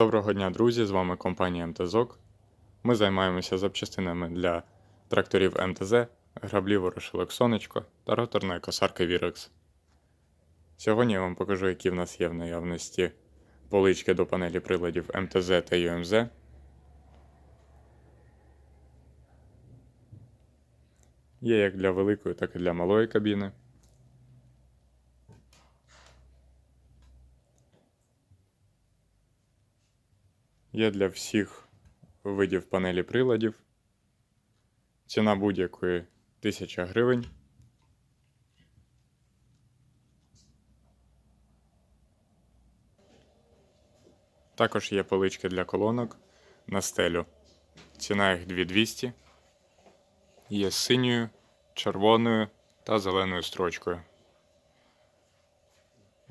Доброго дня, друзі! З вами компанія МТЗОК. Ми займаємося запчастинами для тракторів МТЗ, граблів ворошилок Сонечко та роторної косарки Virex. Сьогодні я вам покажу, які в нас є в наявності полички до панелі приладів МТЗ та ЮМЗ. Є як для великої, так і для малої кабіни. Є для всіх видів панелі приладів. Ціна будь-якої 1000 гривень. Також є полички для колонок на стелю. Ціна їх 2200. Є синьою, червоною та зеленою строчкою.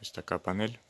Ось така панель.